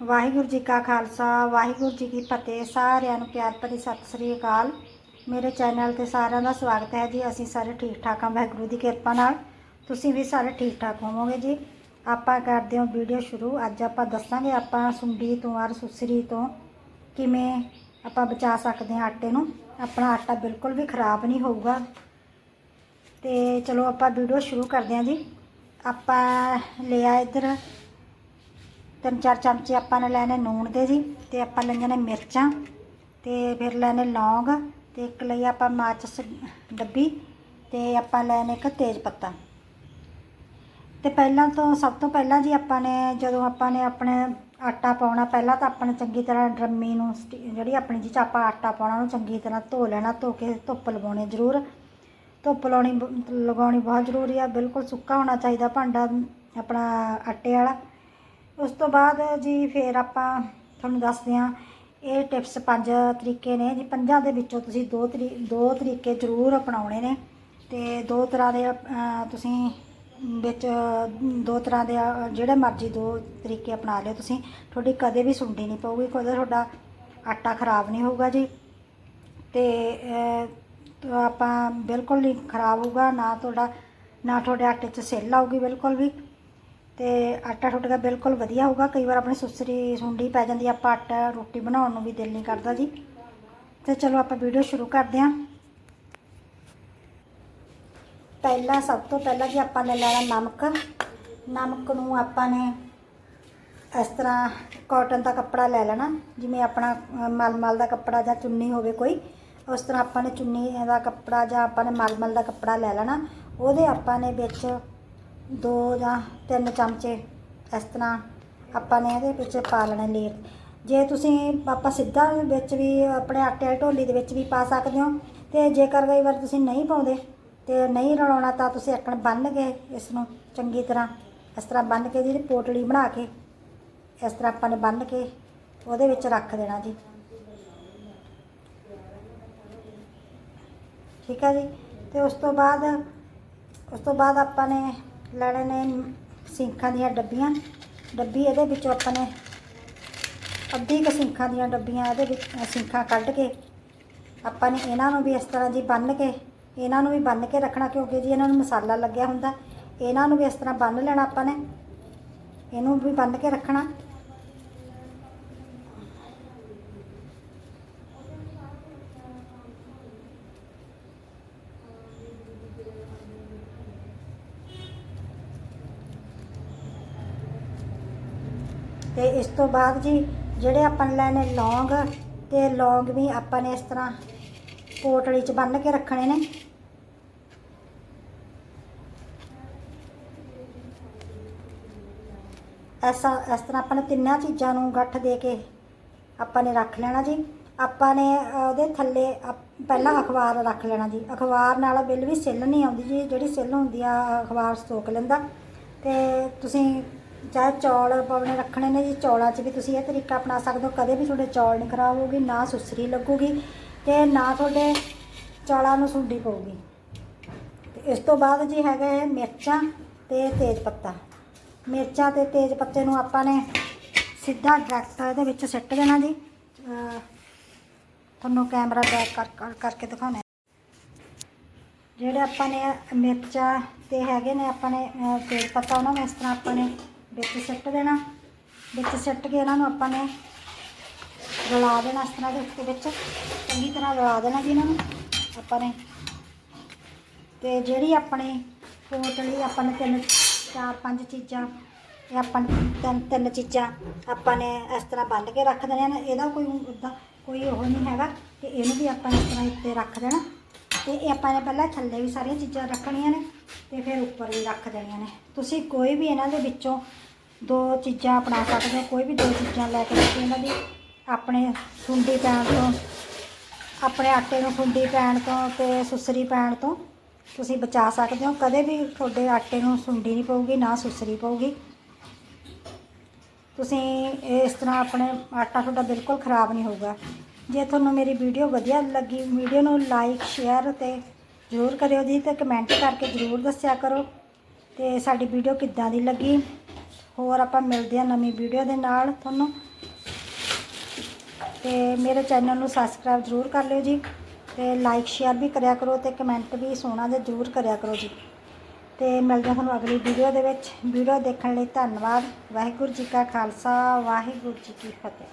ਵਾਹਿਗੁਰੂ ਜੀ ਕਾ ਖਾਲਸਾ, ਵਾਹਿਗੁਰੂ ਜੀ ਕੀ ਫਤਿਹ। ਸਾਰਿਆਂ ਨੂੰ ਪਿਆਰ ਭਰੀ ਸਤਿ ਸ੍ਰੀ ਅਕਾਲ। ਮੇਰੇ ਚੈਨਲ ਤੇ ਸਾਰਿਆਂ ਦਾ ਸਵਾਗਤ ਹੈ ਜੀ। ਅਸੀਂ ਸਾਰੇ ਠੀਕ ਠਾਕ ਹਾਂ ਵਾਹਿਗੁਰੂ ਦੀ ਕਿਰਪਾ ਨਾਲ। ਤੁਸੀਂ ਵੀ ਸਾਰੇ ਠੀਕ ਠਾਕ ਹੋਵੋਗੇ ਜੀ। ਆਪਾਂ ਕਰਦੇ ਹਾਂ ਵੀਡੀਓ ਸ਼ੁਰੂ। ਅੱਜ ਆਪਾਂ ਦੱਸਾਂਗੇ ਆਪਾਂ ਸੁੰਡੀ ਤੋਂ ਔਰ ਸੁਸਰੀ ਤੋਂ ਕਿਵੇਂ ਆਪਾਂ ਬਚਾ ਸਕਦੇ ਹਾਂ ਆਟੇ ਨੂੰ। ਆਪਣਾ ਆਟਾ ਬਿਲਕੁਲ ਵੀ ਖਰਾਬ ਨਹੀਂ ਹੋਊਗਾ। ਤੇ ਚਲੋ ਆਪਾਂ ਵੀਡੀਓ ਸ਼ੁਰੂ ਕਰਦੇ ਹਾਂ ਜੀ। ਆਪਾਂ ਲਿਆ ਇੱਧਰ ਤਿੰਨ ਚਾਰ ਚਮਚੇ ਆਪਾਂ ਨੇ ਲੈਣੇ ਨੂਣ ਦੇ ਜੀ ਤੇ ਆਪਾਂ ਲਈਆਂ ਨੇ ਮਿਰਚਾਂ ਤੇ ਫਿਰ ਲੈਣੇ ਲੌਂਗ ਤੇ ਇੱਕ ਲਈ ਆਪਾਂ ਮਾਚਸ ਡੱਬੀ ਤੇ ਆਪਾਂ ਲੈਣੇ ਇੱਕ ਤੇਜ ਪੱਤਾ। ਤੇ ਪਹਿਲਾਂ ਤੋਂ ਸਭ ਤੋਂ ਪਹਿਲਾਂ ਜੀ ਆਪਾਂ ਨੇ ਜਦੋਂ ਆਪਾਂ ਨੇ ਆਪਣੇ ਆਟਾ ਪਾਉਣਾ ਪਹਿਲਾਂ ਤਾਂ ਆਪਾਂ ਨੇ ਚੰਗੀ ਤਰ੍ਹਾਂ ਡਰਮੀ ਨੂੰ ਸਟੀ- ਜਿਹੜੀ ਆਪਣੀ ਜਿਹ 'ਚ ਆਪਾਂ ਆਟਾ ਪਾਉਣਾ ਉਹਨੂੰ ਚੰਗੀ ਤਰ੍ਹਾਂ ਧੋ ਲੈਣਾ, ਧੋ ਕੇ ਧੁੱਪ ਲਵਾਉਣੀ ਜ਼ਰੂਰ। ਧੁੱਪ ਲਾਉਣੀ ਬ- ਲਗਾਉਣੀ ਬਹੁਤ ਜ਼ਰੂਰੀ ਆ, ਬਿਲਕੁਲ ਸੁੱਕਾ ਹੋਣਾ ਚਾਹੀਦਾ ਭਾਂਡਾ ਆਪਣਾ ਆਟੇ ਵਾਲਾ। ਉਸ ਤੋਂ ਬਾਅਦ ਜੀ ਫਿਰ ਆਪਾਂ ਤੁਹਾਨੂੰ ਦੱਸਦੇ ਹਾਂ, ਇਹ ਟਿਪਸ ਪੰਜ ਤਰੀਕੇ ਨੇ ਜੀ। ਪੰਜਾਂ ਦੇ ਵਿੱਚੋਂ ਤੁਸੀਂ ਦੋ ਤਰੀ, ਦੋ ਤਰੀਕੇ ਜ਼ਰੂਰ ਅਪਣਾਉਣੇ ਨੇ ਤੇ ਦੋ ਤਰ੍ਹਾਂ ਦੇ ਤੁਸੀਂ ਵਿੱਚ ਦੋ ਤਰ੍ਹਾਂ ਦੇ, ਜਿਹੜੇ ਮਰਜ਼ੀ ਦੋ ਤਰੀਕੇ ਅਪਣਾ ਲਿਓ ਤੁਸੀਂ। ਤੁਹਾਡੀ ਕਦੇ ਵੀ ਸੁੰਡੀ ਨਹੀਂ ਪਊਗੀ, ਕਦੇ ਤੁਹਾਡਾ ਆਟਾ ਖਰਾਬ ਨਹੀਂ ਹੋਊਗਾ ਜੀ। ਤੇ ਆਪਾਂ ਬਿਲਕੁਲ ਨਹੀਂ ਖਰਾਬ ਹੋਊਗਾ, ਨਾ ਤੁਹਾਡਾ, ਨਾ ਤੁਹਾਡੇ ਆਟੇ 'ਚ ਸਿੱਲ ਆਊਗੀ ਬਿਲਕੁਲ ਵੀ। ਤੇ ਆਟਾ ਟੁੱਟ ਗਿਆ ਬਿਲਕੁਲ ਵਧੀਆ ਹੋਊਗਾ। ਕਈ ਵਾਰ ਆਪਣੀ ਸੁਸਰੀ ਸੁੰਡੀ ਪੈ ਜਾਂਦੀ ਆ, ਆਪਾਂ ਆਟਾ ਰੋਟੀ ਬਣਾਉਣ ਨੂੰ ਵੀ ਦਿਲ ਨਹੀਂ ਕਰਦਾ ਜੀ। ਤੇ ਚਲੋ ਆਪਾਂ ਵੀਡੀਓ ਸ਼ੁਰੂ ਕਰਦੇ ਹਾਂ ਪਹਿਲਾਂ ਸਭ ਤੋਂ ਪਹਿਲਾਂ ਜੀ ਆਪਾਂ ਨੇ ਲੈਣਾ ਨਮਕ। ਨਮਕ ਨੂੰ ਆਪਾਂ ਨੇ ਇਸ ਤਰ੍ਹਾਂ ਕਾਟਨ ਦਾ ਕੱਪੜਾ ਲੈ ਲੈਣਾ ਜਿਵੇਂ ਆਪਣਾ ਮਲਮਲ ਦਾ ਕੱਪੜਾ ਜਾਂ ਚੁੰਨੀ ਹੋਵੇ ਕੋਈ ਉਸ ਤਰ੍ਹਾਂ ਆਪਾਂ ਨੇ ਚੁੰਨੀ ਦਾ ਕੱਪੜਾ ਜਾਂ ਆਪਾਂ ਨੇ ਮਲਮਲ ਦਾ ਕੱਪੜਾ ਲੈ ਲੈਣਾ। ਉਹਦੇ ਆਪਾਂ ਨੇ ਵਿੱਚ ਦੋ ਜਾਂ ਤਿੰਨ ਚਮਚੇ ਇਸ ਤਰ੍ਹਾਂ ਆਪਾਂ ਨੇ ਇਹਦੇ ਵਿੱਚ ਪਾ ਲੈਣਾ ਲੇਪ ਜੇ ਤੁਸੀਂ ਆਪਾਂ ਸਿੱਧਾ ਵਿੱਚ ਵੀ ਆਪਣੇ ਆਟੇ ਵਾਲੀ ਢੋਲੀ ਦੇ ਵਿੱਚ ਵੀ ਪਾ ਸਕਦੇ ਹੋ ਤੇ ਜੇਕਰ ਕਈ ਵਾਰ ਤੁਸੀਂ ਨਹੀਂ ਪਾਉਂਦੇ ਤੇ ਨਹੀਂ ਰਲਾਉਣਾ ਤਾਂ ਤੁਸੀਂ ਇੱਕਣ ਬੰਨ ਕੇ ਇਸ ਨੂੰ ਚੰਗੀ ਤਰ੍ਹਾਂ ਇਸ ਤਰ੍ਹਾਂ ਬੰਨ ਕੇ ਜਿਹੜੀ ਪੋਟਲੀ ਬਣਾ ਕੇ ਇਸ ਤਰ੍ਹਾਂ ਆਪਾਂ ਨੇ ਬੰਨ ਕੇ ਉਹਦੇ ਵਿੱਚ ਰੱਖ ਦੇਣਾ ਜੀ। ਠੀਕ ਹੈ ਜੀ? ਤੇ ਉਸ ਤੋਂ ਬਾਅਦ, ਉਸ ਤੋਂ ਬਾਅਦ ਆਪਾਂ ਨੇ ਲੈਣੇ ਨੇ ਸਿੰਖਾਂ ਦੀਆਂ ਡੱਬੀਆਂ। ਡੱਬੀ ਇਹਦੇ ਵਿੱਚੋਂ ਆਪਾਂ ਨੇ ਅੱਧੀ ਕੁ ਸਿੰਖਾਂ ਦੀਆਂ ਡੱਬੀਆਂ ਇਹਦੇ ਵਿੱਚ ਸਿੰਖਾਂ ਕੱਢ ਕੇ ਆਪਾਂ ਨੇ ਇਹਨਾਂ ਨੂੰ ਵੀ ਇਸ ਤਰ੍ਹਾਂ ਜੀ ਬੰਨ ਕੇ, ਇਹਨਾਂ ਨੂੰ ਵੀ ਬੰਨ ਕੇ ਰੱਖਣਾ ਕਿਉਂਕਿ ਜੀ ਇਹਨਾਂ ਨੂੰ ਮਸਾਲਾ ਲੱਗਿਆ ਹੁੰਦਾ। ਇਹਨਾਂ ਨੂੰ ਵੀ ਇਸ ਤਰ੍ਹਾਂ ਬੰਨ ਲੈਣਾ ਆਪਾਂ ਨੇ। ਇਹਨੂੰ ਵੀ ਬੰਨ ਕੇ ਰੱਖਣਾ। ਤੇ ਇਸ ਤੋਂ ਬਾਅਦ ਜੀ ਜਿਹੜੇ ਆਪਾਂ ਨੇ ਲੈਣੇ ਲੌਂਗ ਤੇ ਲੌਂਗ ਵੀ ਆਪਾਂ ਨੇ ਇਸ ਤਰ੍ਹਾਂ ਪੋਟਲੀ 'ਚ ਬੰਨ ਕੇ ਰੱਖਣੇ ਨੇ। ਐਸਾ ਇਸ ਤਰ੍ਹਾਂ ਆਪਾਂ ਨੇ ਤਿੰਨਾਂ ਚੀਜ਼ਾਂ ਨੂੰ ਗੱਠ ਦੇ ਕੇ ਆਪਾਂ ਨੇ ਰੱਖ ਲੈਣਾ ਜੀ। ਆਪਾਂ ਨੇ ਉਹਦੇ ਥੱਲੇ ਅਪ- ਪਹਿਲਾਂ ਅਖਬਾਰ ਰੱਖ ਲੈਣਾ ਜੀ। ਅਖਬਾਰ ਨਾਲ ਬਿੱਲ ਵੀ ਸਿੱਲ ਨਹੀਂ ਆਉਂਦੀ ਜੀ। ਜਿਹੜੀ ਸਿੱਲ ਹੁੰਦੀ ਆ, ਅਖਬਾਰ ਸੋਕ ਲੈਂਦਾ। ਤੇ ਤੁਸੀਂ ਚਾਹੇ ਚੌਲ ਪਾਉਣੇ ਰੱਖਣੇ ਨੇ ਜੀ, ਚੌਲਾਂ 'ਚ ਵੀ ਤੁਸੀਂ ਇਹ ਤਰੀਕਾ ਅਪਣਾ ਸਕਦੇ ਹੋ। ਕਦੇ ਵੀ ਤੁਹਾਡੇ ਚੌਲ ਨਹੀਂ ਖਰਾਬ ਹੋਊਗੀ, ਨਾ ਸੁਸਰੀ ਲੱਗੂਗੀ ਤੇ ਨਾ ਤੁਹਾਡੇ ਚੌਲਾਂ ਨੂੰ ਸੁੰਡੀ ਪਊਗੀ। ਤੇ ਇਸ ਤੋਂ ਬਾਅਦ ਜੀ ਹੈਗਾ ਹੈ ਮਿਰਚਾਂ ਤੇ ਤੇਜ ਪੱਤਾ। ਮਿਰਚਾਂ ਤੇ ਤੇਜ ਪੱਤੇ ਨੂੰ ਆਪਾਂ ਨੇ ਸਿੱਧਾ ਡਾਇਰੈਕਟ ਇਹਦੇ ਵਿੱਚ ਸਿੱਟ ਦੇਣਾ ਜੀ। ਤੁਹਾਨੂੰ ਕੈਮਰਾ ਬੈਕ ਕਰ, ਕਰ- ਕਰਕੇ ਦਿਖਾਉਣਾ। ਜਿਹੜੇ ਆਪਾਂ ਨੇ ਮਿਰਚਾਂ ਤੇ ਹੈਗੇ ਨੇ, ਆਪਾਂ ਨੇ ਤੇਜ ਪੱਤਾ ਉਹਨਾਂ ਨੂੰ ਇਸ ਤਰ੍ਹਾਂ ਆਪਾਂ ਨੇ ਵਿੱਚ ਸਿੱਟ ਦੇਣਾ। ਵਿੱਚ ਸਿੱਟ ਕੇ ਇਹਨਾਂ ਨੂੰ ਆਪਾਂ ਨੇ ਰਲਾ ਦੇਣਾ ਇਸ ਤਰ੍ਹਾਂ ਦੇ ਵਿੱਚ। ਚੰਗੀ ਤਰ੍ਹਾਂ ਰਲਾ ਦੇਣਾ ਜੀ ਇਹਨਾਂ ਨੂੰ। ਆਪਾਂ ਨੇ ਤੇ ਜਿਹੜੀ ਆਪਣੀ ਪੋਟਲੀ ਆਪਾਂ ਨੇ ਤਿੰਨ, ਚਾਰ, ਪੰਜ ਚੀਜ਼ਾਂ ਇਹ ਆਪਾਂ ਤਿੰਨ ਤਿੰਨ ਚੀਜ਼ਾਂ ਆਪਾਂ ਨੇ ਇਸ ਤਰ੍ਹਾਂ ਬੰਨ ਕੇ ਰੱਖ ਦੇਣੀਆਂ ਨੇ। ਇਹਦਾ ਕੋਈ ਉੱਦਾਂ ਕੋਈ ਉਹ ਨਹੀਂ ਹੈਗਾ ਤੇ ਇਹਨੂੰ ਵੀ ਆਪਾਂ ਇਸ ਤਰ੍ਹਾਂ ਉੱਤੇ ਰੱਖ ਦੇਣਾ। ਤੇ ਇਹ ਆਪਾਂ ਨੇ ਪਹਿਲਾਂ ਥੱਲੇ ਵੀ ਸਾਰੀਆਂ ਚੀਜ਼ਾਂ ਰੱਖਣੀਆਂ ਨੇ ਤੇ ਫਿਰ ਉੱਪਰ ਵੀ ਰੱਖ ਦੇਣੀਆਂ ਨੇ। ਤੁਸੀਂ ਕੋਈ ਵੀ ਇਹਨਾਂ ਦੇ ਵਿੱਚੋਂ ਦੋ ਚੀਜ਼ਾਂ ਅਪਣਾ ਸਕਦੇ ਹੋ ਕੋਈ ਵੀ ਦੋ ਚੀਜ਼ਾਂ ਲੈ ਕੇ ਤੁਸੀਂ ਇਹਨਾਂ ਦੀ। ਆਪਣੇ ਸੁੰਡੀ ਪੈਣ ਤੋਂ, ਆਪਣੇ ਆਟੇ ਨੂੰ ਸੁੰਡੀ ਪੈਣ ਤੋਂ ਤੇ ਸੁਸਰੀ ਪੈਣ ਤੋਂ ਤੁਸੀਂ ਬਚਾ ਸਕਦੇ ਹੋ। ਕਦੇ ਵੀ ਤੁਹਾਡੇ ਆਟੇ ਨੂੰ ਸੁੰਡੀ ਨਹੀਂ ਪਊਗੀ, ਨਾ ਸੁਸਰੀ ਪਊਗੀ। ਤੁਸੀਂ ਇਸ ਤਰ੍ਹਾਂ ਆਪਣੇ ਆਟਾ ਤੁਹਾਡਾ ਬਿਲਕੁਲ ਖਰਾਬ ਨਹੀਂ ਹੋਊਗਾ। ਜੇ ਤੁਹਾਨੂੰ ਮੇਰੀ ਵੀਡੀਓ ਵਧੀਆ ਲੱਗੀ, ਵੀਡੀਓ ਨੂੰ ਲਾਈਕ, ਸ਼ੇਅਰ ਤੇ ਜ਼ਰੂਰ ਕਰਿਓ ਜੀ ਤੇ ਕਮੈਂਟ ਕਰਕੇ ਜ਼ਰੂਰ ਦੱਸਿਆ ਕਰੋ। ਤੇ ਸਾਡੀ ਵੀਡੀਓ ਕਿੱਦਾਂ ਦੀ ਲੱਗੀ? ਹੋਰ ਆਪਾਂ ਮਿਲਦੇ ਹਾਂ ਨਵੀਂ ਵੀਡੀਓ ਦੇ ਨਾਲ ਤੁਹਾਨੂੰ। ਤੇ ਮੇਰੇ ਚੈਨਲ ਨੂੰ ਸਬਸਕ੍ਰਾਈਬ ਜ਼ਰੂਰ ਕਰ ਲਿਓ ਜੀ ਤੇ ਲਾਈਕ ਸ਼ੇਅਰ ਵੀ ਕਰਿਆ ਕਰੋ ਤੇ ਕਮੈਂਟ ਵੀ ਸੋਹਣਾ ਜਿਹਾ ਜ਼ਰੂਰ ਕਰਿਆ ਕਰੋ ਜੀ। ਤੇ ਮਿਲਦੇ ਹਾਂ ਤੁਹਾਨੂੰ ਅਗਲੀ ਵੀਡੀਓ ਦੇ ਵਿੱਚ। ਵੀਡੀਓ ਦੇਖਣ ਲਈ ਧੰਨਵਾਦ। ਵਾਹਿਗੁਰੂ ਜੀ ਕਾ ਖਾਲਸਾ, ਵਾਹਿਗੁਰੂ ਜੀ ਕੀ ਫਤਿਹ।